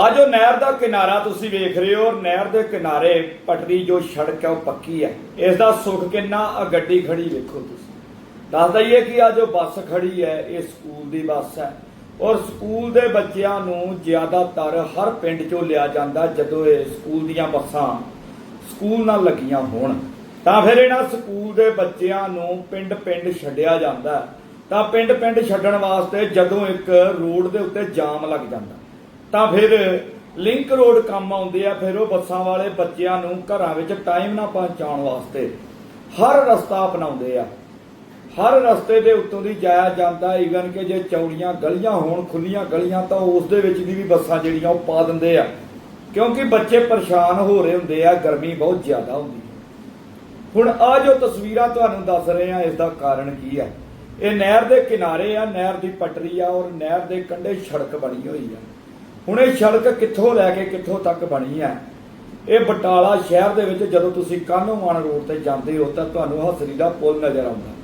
ਆ ਜੋ ਨਹਿਰ ਦਾ ਕਿਨਾਰਾ ਤੁਸੀਂ ਵੇਖ ਰਹੇ ਹੋ, ਨਹਿਰ ਦੇ ਕਿਨਾਰੇ ਪਟਰੀ ਜੋ ਸੜਕ ਹੈ ਉਹ ਪੱਕੀ ਹੈ। ਇਸ ਦਾ ਸੁੱਖ ਕਿੰਨਾ? ਆ ਗੱਡੀ ਖੜੀ ਵੇਖੋ ਤੁਸੀਂ। ਦੱਸ ਦਈਏ ਕਿ ਆ ਜੋ ਬੱਸ ਖੜੀ ਹੈ, ਇਹ ਸਕੂਲ ਦੀ ਬੱਸ ਹੈ। ਔਰ ਸਕੂਲ ਦੇ ਬੱਚਿਆਂ ਨੂੰ ਜ਼ਿਆਦਾਤਰ ਹਰ ਪਿੰਡ ਚੋਂ ਲਿਆ ਜਾਂਦਾ ਜਦੋਂ ਇਹ ਸਕੂਲ ਦੀਆਂ ਬੱਸਾਂ ਸਕੂਲ ਨਾਲ ਲੱਗੀਆਂ ਹੋਣ। ਤਾਂ ਫਿਰ ਇਹਨਾਂ ਸਕੂਲ ਦੇ ਬੱਚਿਆਂ ਨੂੰ ਪਿੰਡ-ਪਿੰਡ ਛੱਡਿਆ ਜਾਂਦਾ। ਤਾਂ ਪਿੰਡ-ਪਿੰਡ ਛੱਡਣ ਵਾਸਤੇ ਜਦੋਂ ਇੱਕ ਰੋਡ ਦੇ ਉੱਤੇ ਜਾਮ ਲੱਗ ਜਾਂਦਾ। ਤਾਂ ਫਿਰ ਲਿੰਕ ਰੋਡ ਕੰਮ ਆਉਂਦੇ ਆ, ਫਿਰ ਉਹ ਬੱਸਾਂ ਵਾਲੇ ਬੱਚਿਆਂ ਨੂੰ ਘਰਾਂ ਵਿੱਚ ਟਾਈਮ ਨਾਲ ਪਹੁੰਚਾਉਣ ਵਾਸਤੇ ਹਰ ਰਸਤਾ ਅਪਣਾਉਂਦੇ ਆ। ਹਰ ਰਸਤੇ ਦੇ ਉੱਤੋਂ ਦੀ ਜਾਇਆ ਜਾਂਦਾ ਈਵਨ ਕਿ ਜੇ ਚੌੜੀਆਂ ਗਲੀਆਂ ਹੋਣ ਖੁੱਲੀਆਂ ਗਲੀਆਂ, ਤਾਂ ਉਸ ਦੇ ਵਿੱਚ ਦੀ ਵੀ ਬੱਸਾਂ ਜਿਹੜੀਆਂ ਉਹ ਪਾ ਦਿੰਦੇ ਆ। ਕਿਉਂਕਿ ਬੱਚੇ ਪਰੇਸ਼ਾਨ ਹੋ ਰਹੇ ਹੁੰਦੇ ਆ, ਗਰਮੀ ਬਹੁਤ ਜ਼ਿਆਦਾ ਹੁੰਦੀ ਹੈ ਹੁਣ ਆ ਜੋ ਤਸਵੀਰਾਂ ਤੁਹਾਨੂੰ ਦੱਸ ਰਹੇ ਆ ਇਸ ਦਾ ਕਾਰਨ ਕੀ ਹੈ ਇਹ ਨਹਿਰ ਦੇ ਕਿਨਾਰੇ ਆ, ਨਹਿਰ ਦੀ ਪਟੜੀ ਆ, ਔਰ ਨਹਿਰ ਦੇ ਕੰਢੇ ਸੜਕ ਬਣੀ ਹੋਈ ਆ। ਹੁਣ ਇਹ ਸੜਕ ਕਿੱਥੋਂ ਲੈ ਕੇ ਕਿੱਥੋਂ ਤੱਕ ਬਣੀ ਹੈ? ਇਹ ਬਟਾਲਾ ਸ਼ਹਿਰ ਦੇ ਵਿੱਚ ਜਦੋਂ ਤੁਸੀਂ ਕਾਨੋਵਾਨ ਰੋਡ ਤੇ ਜਾਂਦੇ ਹੋ ਤਾਂ ਤੁਹਾਨੂੰ ਹਸਰੀ ਦਾ ਪੁਲ ਨਜ਼ਰ ਆਉਂਦਾ।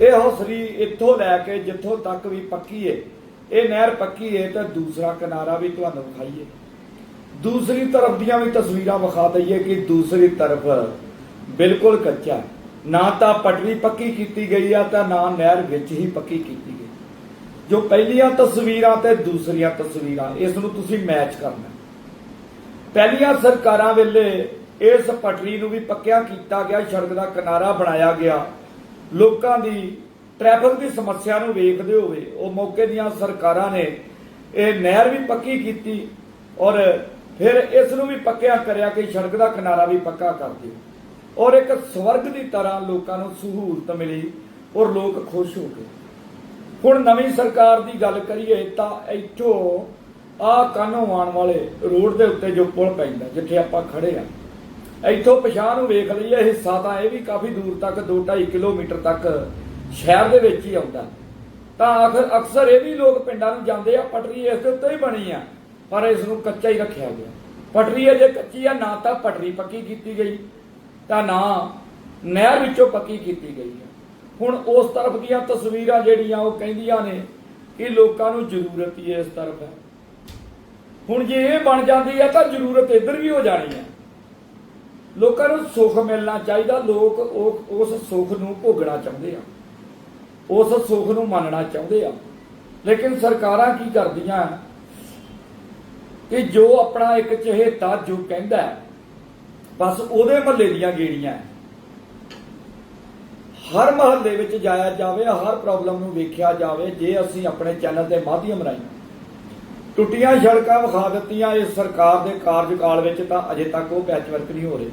ਇਹ ਹਸਰੀ ਇੱਥੋਂ ਲੈ ਕੇ ਜਿੱਥੋਂ ਤੱਕ ਵੀ ਪੱਕੀ ਏ, ਇਹ ਨਹਿਰ ਪੱਕੀ ਏ ਤਾਂ ਦੂਸਰਾ ਕਿਨਾਰਾ ਵੀ ਤੁਹਾਨੂੰ ਵਿਖਾਈਏ। ਦੂਸਰੀ ਤਰਫ ਦੀਆਂ ਵੀ ਤਸਵੀਰਾਂ ਵਿਖਾ ਦਈਏ ਕਿ ਦੂਸਰੀ ਤਰਫ ਬਿਲਕੁਲ ਕੱਚਾ ਨਾ ਤਾਂ ਪਟੜੀ ਪੱਕੀ ਕੀਤੀ ਗਈ ਆ ਤਾਂ ਨਾ ਨਹਿਰ ਵਿੱਚ ਹੀ ਪੱਕੀ ਕੀਤੀ ਗਈ। ਜੋ ਪਹਿਲੀਆਂ ਤਸਵੀਰਾਂ ਤੇ ਦੂਸਰੀਆਂ ਤਸਵੀਰਾਂ, ਇਸ ਨੂੰ ਤੁਸੀਂ ਮੈਚ ਕਰਨਾ। ਪਹਿਲੀਆਂ ਸਰਕਾਰਾਂ ਵੇਲੇ ਇਸ ਪਟੜੀ ਨੂੰ ਵੀ ਪੱਕਿਆ ਕੀਤਾ ਗਿਆ, ਸੜਕ ਦਾ ਕਿਨਾਰਾ ਬਣਾਇਆ ਗਿਆ। ਲੋਕਾਂ ਦੀ ਟ੍ਰੈਫਿਕ ਦੀ ਸਮੱਸਿਆ ਨੂੰ ਵੇਖਦੇ ਹੋਏ ਉਹ ਮੌਕੇ ਦੀਆਂ ਸਰਕਾਰਾਂ ਨੇ ਇਹ ਨਹਿਰ ਵੀ ਪੱਕੀ ਕੀਤੀ ਔਰ ਫਿਰ ਇਸ ਨੂੰ ਵੀ ਪੱਕਿਆ ਕਰਿਆ ਕਿ ਸੜਕ ਦਾ ਕਿਨਾਰਾ ਵੀ ਪੱਕਾ ਕਰ ਦਿਓ। ਔਰ ਇੱਕ ਸਵਰਗ ਦੀ ਤਰ੍ਹਾਂ ਲੋਕਾਂ ਨੂੰ ਸਹੂਲਤ ਮਿਲੀ ਔਰ ਲੋਕ ਖੁਸ਼ ਹੋ ਗਏ। ਹੁਣ ਨਵੀਂ ਸਰਕਾਰ ਦੀ ਗੱਲ ਕਰੀਏ ਤਾਂ ਇੱਥੋਂ ਆ ਕਾਨੋਵਾਨ ਵਾਲੇ ਰੋਡ ਦੇ ਉੱਤੇ ਜੋ ਪੁਲ ਪੈਂਦਾ, ਜਿੱਥੇ ਆਪਾਂ ਖੜੇ ਆ। ਇੱਥੋਂ ਪਛਾਣ ਨੂੰ ਵੇਖ ਲਈਏ ਹਿੱਸਾ ਤਾਂ ਇਹ ਵੀ ਕਾਫੀ ਦੂਰ ਤੱਕ 2.5 ਕਿਲੋਮੀਟਰ ਤੱਕ ਸ਼ਹਿਰ ਦੇ ਵਿੱਚ ਹੀ ਆਉਂਦਾ। ਤਾਂ ਆਖਰ ਅਕਸਰ ਇਹ ਵੀ ਲੋਕ ਪਿੰਡਾਂ ਨੂੰ ਜਾਂਦੇ ਆ, ਪਟਰੀ ਇਸ ਦੇ ਉੱਤੇ ਹੀ ਬਣੀ ਆ, ਪਰ ਇਸ ਨੂੰ ਕੱਚਾ ਹੀ ਰੱਖਿਆ ਗਿਆ। ਪਟਰੀ ਅਜੇ ਕੱਚੀ ਆ, ਨਾ ਤਾਂ ਪਟਰੀ ਪੱਕੀ ਕੀਤੀ ਗਈ, ਤਾਂ ਨਾ ਨਹਿਰ ਵਿੱਚੋਂ ਪੱਕੀ ਕੀਤੀ ਗਈ ਹੈ ਹੁਣ ਉਸ ਤਰਫ ਦੀਆਂ ਤਸਵੀਰਾਂ ਜਿਹੜੀਆਂ ਉਹ ਕਹਿੰਦੀਆਂ ਨੇ ਕਿ ਲੋਕਾਂ ਨੂੰ ਜ਼ਰੂਰਤ ਹੀ ਇਸ ਤਰਫ। ਹੈ ਹੁਣ ਜੇ ਇਹ ਬਣ ਜਾਂਦੀ ਹੈ ਤਾਂ ਜ਼ਰੂਰਤ ਇੱਧਰ ਵੀ ਹੋ ਜਾਣੀ ਹੈ। ਲੋਕਾਂ ਨੂੰ ਸੁੱਖ ਮਿਲਣਾ ਚਾਹੀਦਾ, ਲੋਕ ਉਸ ਸੁੱਖ ਨੂੰ ਭੋਗਣਾ ਚਾਹੁੰਦੇ ਆ। ਉਸ ਸੁੱਖ ਨੂੰ ਮੰਨਣਾ ਚਾਹੁੰਦੇ ਆ। ਲੇਕਿਨ ਸਰਕਾਰਾਂ ਕੀ ਕਰਦੀਆਂ? ਕਿ ਜੋ ਆਪਣਾ ਇੱਕ ਚਹੇਤਾ ਜੋ ਕਹਿੰਦਾ ਬਸ ਉਹਦੇ ਮਹੱਲੇ ਦੀਆਂ ਗੇੜੀਆਂ ਹਰ ਮਹੱਲੇ ਵਿੱਚ ਜਾਇਆ ਜਾਵੇ, ਹਰ ਪ੍ਰੋਬਲਮ ਨੂੰ ਵੇਖਿਆ ਜਾਵੇ, ਜੇ ਅਸੀਂ ਆਪਣੇ ਚੈਨਲ ਦੇ ਮਾਧਿਅਮ ਰਾਹੀਂ ਟੁੱਟੀਆਂ ਸੜਕਾਂ ਵਿਖਾ ਦਿੱਤੀਆਂ ਇਸ ਸਰਕਾਰ ਦੇ ਕਾਰਜਕਾਲ ਵਿੱਚ, ਤਾਂ ਅਜੇ ਤੱਕ ਉਹ ਪੈਚਵਰਕ ਨਹੀਂ ਹੋ ਰਹੇ।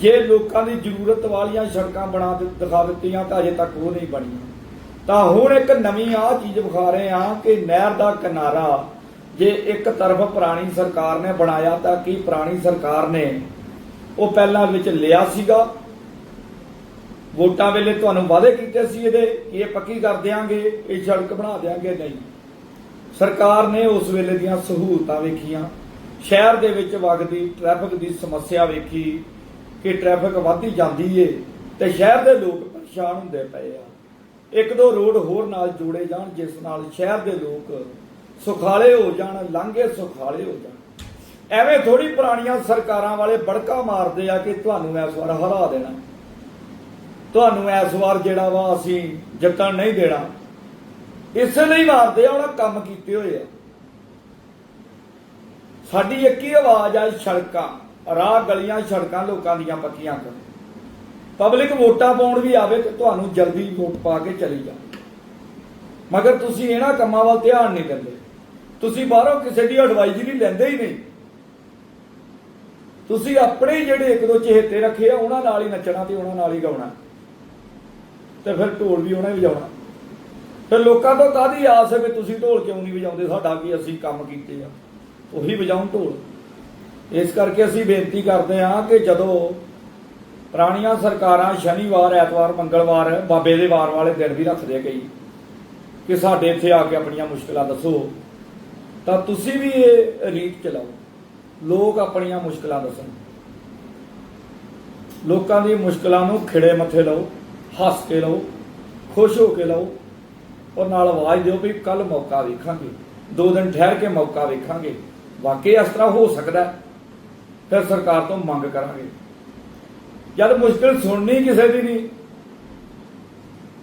ਜੇ ਲੋਕਾਂ ਦੀ ਜ਼ਰੂਰਤ ਵਾਲੀਆਂ ਸੜਕਾਂ ਬਣਾ ਦਿਖਾ ਦਿੱਤੀਆਂ, ਤਾਂ ਅਜੇ ਤੱਕ ਉਹ ਨਹੀਂ ਬਣੀਆਂ। ਤਾਂ ਹੁਣ ਇੱਕ ਨਵੀਂ ਆ ਚੀਜ਼ ਵਿਖਾ ਰਹੇ ਆ ਕਿ ਨਹਿਰ ਦਾ ਕਿਨਾਰਾ ਜੇ ਇੱਕ ਤਰਫ ਪੁਰਾਣੀ ਸਰਕਾਰ ਨੇ ਬਣਾਇਆ, ਤਾਂ ਕੀ ਪੁਰਾਣੀ ਸਰਕਾਰ ਨੇ ਉਹ ਪਹਿਲਾਂ ਵਿੱਚ ਲਿਆ ਸੀਗਾ? ਵੋਟਾਂ ਵੇਲੇ ਤੁਹਾਨੂੰ ਵਾਅਦੇ ਕੀਤੇ ਸੀ ਇਹਦੇ ਕਿ ਇਹ ਪੱਕੀ ਕਰ ਦਿਆਂਗੇ, ਇਹ ਸੜਕ ਬਣਾ ਦਿਆਂਗੇ ਨਹੀਂ। ਸਰਕਾਰ ਨੇ ਉਸ ਵੇਲੇ ਦੀਆਂ ਸਹੂਲਤਾਂ ਵੇਖੀਆਂ। ਸ਼ਹਿਰ ਦੇ ਵਿੱਚ ਵਗਦੀ ਟ੍ਰੈਫਿਕ ਦੀ ਸਮੱਸਿਆ ਵੇਖੀ ਕਿ ਟ੍ਰੈਫਿਕ ਵੱਧਦੀ ਜਾਂਦੀ ਏ ਤੇ ਸ਼ਹਿਰ ਦੇ ਲੋਕ ਪਰੇਸ਼ਾਨ ਹੁੰਦੇ ਪਏ ਆ। ਇੱਕ ਦੋ ਰੋਡ ਹੋਰ ਨਾਲ ਜੋੜੇ ਜਾਣ, ਜਿਸ ਨਾਲ ਸ਼ਹਿਰ ਦੇ ਲੋਕ ਸੁਖਾਲੇ ਹੋ ਜਾਣ, ਲਾਂਘੇ ਸੁਖਾਲੇ ਹੋ ਜਾਣ। ਐਵੇਂ ਥੋੜੀ ਪੁਰਾਣੀਆਂ ਸਰਕਾਰਾਂ ਵਾਲੇ ਬੜਕਾ ਮਾਰਦੇ ਆ ਕਿ ਤੁਹਾਨੂੰ ਇਸ ਵਾਰ ਹਰਾ ਦੇਣਾ। ਤੁਹਾਨੂੰ ਇਸ ਵਾਰ ਜਿਹੜਾ ਵਾ ਅਸੀਂ ਜਿੱਤਣ ਨਹੀਂ ਦੇਣਾ। ਇਸੇ ਲਈ ਮਾਰਦੇ ਆ ਉਹਨਾਂ ਕੰਮ ਕੀਤੇ ਹੋਏ ਆ। ਸਾਡੀ ਇੱਕ ਆਵਾਜ਼ ਆ ਸੜਕਾਂ, ਰਾਹ ਗਲੀਆਂ, ਸੜਕਾਂ ਲੋਕਾਂ ਦੀਆਂ ਪੱਕੀਆਂ ਕਰੋ ਪਬਲਿਕ ਵੋਟਾਂ ਪਾਉਣ ਵੀ ਆਵੇ ਤੇ ਤੁਹਾਨੂੰ ਜਲਦੀ ਵੋਟ ਪਾ ਕੇ ਚਲੀ ਜਾ ਮਗਰ ਤੁਸੀਂ ਇਹਨਾਂ ਕੰਮਾਂ ਵੱਲ ਧਿਆਨ ਨਹੀਂ ਦਿੰਦੇ। ਤੁਸੀਂ ਬਾਹਰੋਂ ਕਿਸੇ ਦੀ ਐਡਵਾਈਜ਼ਰੀ ਲੈਂਦੇ ਹੀ ਨਹੀਂ। ਤੁਸੀਂ ਆਪਣੇ ਜਿਹੜੇ ਇੱਕ ਦੋ ਚਹੇਤੇ ਰੱਖੇ ਆ, ਉਹਨਾਂ ਨਾਲ ਹੀ ਨੱਚਣਾ ਤੇ ਉਹਨਾਂ ਨਾਲ ਹੀ ਗਾਉਣਾ। ਤੇ ਫਿਰ ਢੋਲ ਵੀ ਉਹਨੇ ਵਜਾਉਣਾ। ਫਿਰ ਲੋਕਾਂ ਤੋਂ ਕਾਦੀ ਆਸ ਹੈ ਵੀ ਤੁਸੀਂ ਢੋਲ ਕਿਉਂ ਨਹੀਂ ਵਜਾਉਂਦੇ? ਸਾਡਾ ਕੀ ਅਸੀਂ ਕੰਮ ਕੀਤੇ ਆ? ਉਹੀ ਵਜਾਉਣ ਢੋਲ। ਇਸ ਕਰਕੇ ਅਸੀਂ ਬੇਨਤੀ ਕਰਦੇ ਹਾਂ ਕਿ ਜਦੋਂ ਪੁਰਾਣੀਆਂ ਸਰਕਾਰਾਂ ਸ਼ਨੀਵਾਰ, ਐਤਵਾਰ, ਮੰਗਲਵਾਰ, ਬਾਬੇ ਦੇ ਵਾਰ ਵਾਲੇ ਦਿਨ ਵੀ ਰੱਖਦੇ ਗਈ ਕਿ ਸਾਡੇ ਇੱਥੇ ਆ ਕੇ ਆਪਣੀਆਂ ਮੁਸ਼ਕਲਾਂ ਦੱਸੋ, ਤਾਂ ਤੁਸੀਂ ਵੀ ਇਹ ਰੀਤ ਚਲਾਓ। ਲੋਕ ਆਪਣੀਆਂ ਮੁਸ਼ਕਲਾਂ ਦੱਸਣ। ਲੋਕਾਂ ਦੀ ਮੁਸ਼ਕਲਾਂ ਨੂੰ ਖਿੜੇ ਮੱਥੇ ਲਓ। ਹੱਸ ਕੇ ਲਓ, ਖੁਸ਼ ਹੋ ਕੇ ਲਓ ਔਰ ਨਾਲ ਆਵਾਜ਼ ਦਿਓ ਵੀ ਕੱਲ ਮੌਕਾ ਵੇਖਾਂਗੇ, ਦੋ ਦਿਨ ਠਹਿਰ ਕੇ ਮੌਕਾ ਵੇਖਾਂਗੇ। ਵਾਕਈ ਇਸ ਤਰ੍ਹਾਂ ਹੋ ਸਕਦਾ ਫਿਰ ਸਰਕਾਰ ਤੋਂ ਮੰਗ ਕਰਾਂਗੇ। ਜਦ ਮੁਸ਼ਕਿਲ ਸੁਣਨੀ ਕਿਸੇ ਦੀ ਨਹੀਂ,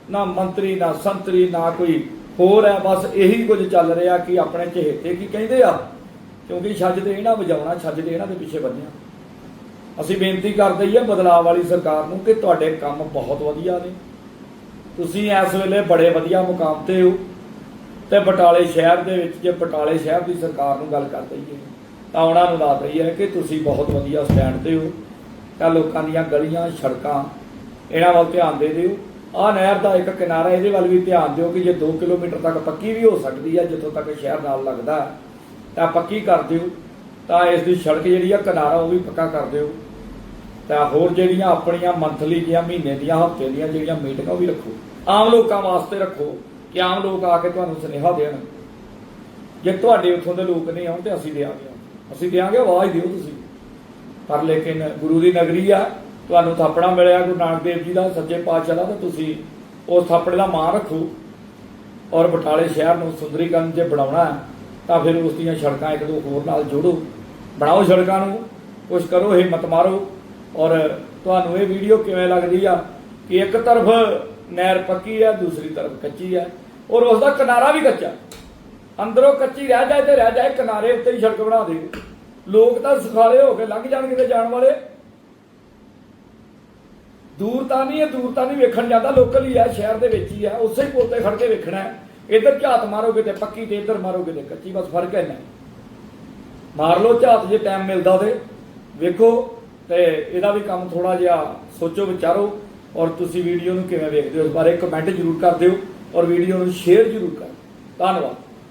ਨਾ ਮੰਤਰੀ, ਨਾ ਸੰਤਰੀ, ਨਾ ਕੋਈ ਹੋਰ ਹੈ, ਬਸ ਇਹੀ ਕੁਝ ਚੱਲ ਰਿਹਾ ਕਿ ਆਪਣੇ ਚਹੇਤੇ ਕੀ ਕਹਿੰਦੇ ਆ? ਕਿਉਂਕਿ ਛੱਜ ਦੇ ਇਹਨਾਂ ਵਜਾਉਣਾ, ਛੱਜ ਦੇ ਇਹਨਾਂ ਦੇ ਪਿੱਛੇ ਬੰਨਿਆ ਅਸੀਂ ਬੇਨਤੀ ਕਰਦੇ ਹੀ ਆ ਬਦਲਾਅ ਵਾਲੀ ਸਰਕਾਰ ਨੂੰ ਕਿ ਤੁਹਾਡੇ ਕੰਮ ਬਹੁਤ ਵਧੀਆ ਨੇ। ਤੁਸੀਂ ਇਸ ਵੇਲੇ ਬੜੇ ਵਧੀਆ ਮੁਕਾਮ ਤੇ ਹੋ ਤੇ ਬਟਾਲੇ ਸ਼ਹਿਰ ਦੇ ਵਿੱਚ, ਜੇ ਬਟਾਲੇ ਸ਼ਹਿਰ ਦੀ ਸਰਕਾਰ ਨੂੰ ਗੱਲ ਕਰ ਦਈਏ, ਤਾਂ ਉਹਨਾਂ ਨੂੰ ਦੱਸ ਰਹੀ ਹੈ ਕਿ ਤੁਸੀਂ ਬਹੁਤ ਵਧੀਆ ਸਟੈਂਡ ਤੇ ਹੋ। ਤਾਂ ਲੋਕਾਂ ਦੀਆਂ ਗਲੀਆਂ, ਸੜਕਾਂ, ਇਹਨਾਂ ਵੱਲ ਧਿਆਨ ਦੇ ਦਿਓ। ਆਹ ਨਹਿਰ ਦਾ ਇੱਕ ਕਿਨਾਰਾ, ਇਹਦੇ ਵੱਲ ਵੀ ਧਿਆਨ ਦਿਓ ਕਿ ਜੇ 2 ਕਿਲੋਮੀਟਰ ਤੱਕ ਪੱਕੀ ਵੀ ਹੋ ਸਕਦੀ ਹੈ, ਜਿੱਥੋਂ ਤੱਕ ਸ਼ਹਿਰ ਨਾਲ ਲੱਗਦਾ ਤਾਂ ਪੱਕੀ ਕਰ ਦਿਓ। ਤਾਂ ਇਸ ਦੀ ਸੜਕ ਜਿਹੜੀ ਆ, ਕਿਨਾਰਾ ਉਹ ਵੀ ਪੱਕਾ ਕਰ ਦਿਓ। ਤਾਂ ਹੋਰ ਜਿਹੜੀਆਂ ਆਪਣੀਆਂ ਮੰਥਲੀ ਦੀਆਂ, ਮਹੀਨੇ ਦੀਆਂ, ਹਫ਼ਤੇ ਦੀਆਂ ਜਿਹੜੀਆਂ ਮੀਟਿੰਗਾਂ ਉਹ ਵੀ ਰੱਖੋ। ਆਮ ਲੋਕਾਂ ਵਾਸਤੇ ਰੱਖੋ ਕਿ ਆਮ ਲੋਕ ਆ ਕੇ ਤੁਹਾਨੂੰ ਸੁਨੇਹਾ ਦੇਣ। ਜੇ ਤੁਹਾਡੇ ਉੱਥੋਂ ਦੇ ਲੋਕ ਨਹੀਂ ਆਉਣ ਤੇ ਅਸੀਂ ਦੇਾਂਗੇ ਅਸੀਂ ਦੇਾਂਗੇ ਆਵਾਜ਼ ਦਿਓ ਤੁਸੀਂ। ਪਰ ਲੇਕਿਨ ਗੁਰੂ ਦੀ ਨਗਰੀ ਆ, ਤੁਹਾਨੂੰ ਥਾਪੜਾ ਮਿਲਿਆ, ਗੁਰੂ ਨਾਨਕ ਦੇਵ ਜੀ ਦਾ, ਸੱਚੇ ਪਾਤਸ਼ਾਹ ਦਾ, ਤਾਂ ਤੁਸੀਂ ਉਸ ਥਾਪੜੇ ਦਾ ਮਾਣ ਰੱਖੋ। ਔਰ ਬਟਾਲੇ ਸ਼ਹਿਰ ਨੂੰ ਸੁੰਦਰੀਕਰਨ ਜੇ ਬਣਾਉਣਾ ਹੈ। ਤਾਂ ਫਿਰ ਉਸ ਦੀਆਂ ਸੜਕਾਂ ਇੱਕ ਦੋ ਹੋਰ ਨਾਲ ਜੋੜੋ। ਬਣਾਓ ਸੜਕਾਂ ਨੂੰ, ਕੁਛ ਕਰੋ, ਹਿੰਮਤ ਮਾਰੋ। ਔਰ ਤੁਹਾਨੂੰ ਇਹ ਵੀਡੀਓ ਕਿਵੇਂ ਲੱਗਦੀ ਆ ਕਿ ਇੱਕ ਤਰਫ ਨਹਿਰ ਪੱਕੀ ਆ, ਦੂਸਰੀ ਤਰਫ ਕੱਚੀ ਆ, ਔਰ ਉਸ ਦਾ ਕਿਨਾਰਾ ਵੀ ਕੱਚਾ। ਅੰਦਰੋਂ ਕੱਚੀ ਰਹਿ ਜਾਏ ਤੇ ਰਹਿ ਜਾਏ, ਕਿਨਾਰੇ ਉੱਤੇ ਹੀ ਸੜਕ ਬਣਾ ਦੇ। ਲੋਕ ਤਾਂ ਸੁਖਾਲੇ ਹੋ ਕੇ ਲੰਘ ਜਾਣਗੇ ਤੇ ਜਾਣ ਵਾਲੇ। ਦੂਰ ਤਾਂ ਨਹੀਂ ਇਹ ਦੂਰ ਤਾਂ ਨਹੀਂ ਵੇਖਣ ਜਾਂਦਾ। ਲੋਕਲ ਹੀ ਆ, ਸ਼ਹਿਰ ਦੇ ਵਿੱਚ ਹੀ ਆ, ਉਸੇ ਹੀ ਪੁਲ ਤੇ ਖੜ ਕੇ ਵੇਖਣਾ ਹੈ। ਇੱਧਰ ਝਾਤ ਮਾਰੋਗੇ ਤੇ ਪੱਕੀ ਤੇ ਇੱਧਰ ਮਾਰੋਗੇ ਤੇ ਕੱਚੀ, ਬਸ ਫ਼ਰਕ ਹੈ ਨਾ ਮਾਰ ਲਓ ਝਾਤ, ਜੇ ਟਾਈਮ ਮਿਲਦਾ ਤੇ ਵੇਖੋ ਤੇ ਇਹਦਾ ਵੀ ਕੰਮ ਥੋੜਾ ਜਿਹਾ ਸੋਚੋ, ਵਿਚਾਰੋ ਔਰ ਤੁਸੀਂ ਵੀਡੀਓ ਨੂੰ ਕਿਵੇਂ ਵੇਖਦੇ ਹੋ ਇਸ ਬਾਰੇ ਕਮੈਂਟ ਜ਼ਰੂਰ ਕਰ ਦਿਓ ਔਰ ਵੀਡੀਓ ਨੂੰ ਸ਼ੇਅਰ ਜ਼ਰੂਰ ਕਰ ਧੰਨਵਾਦ।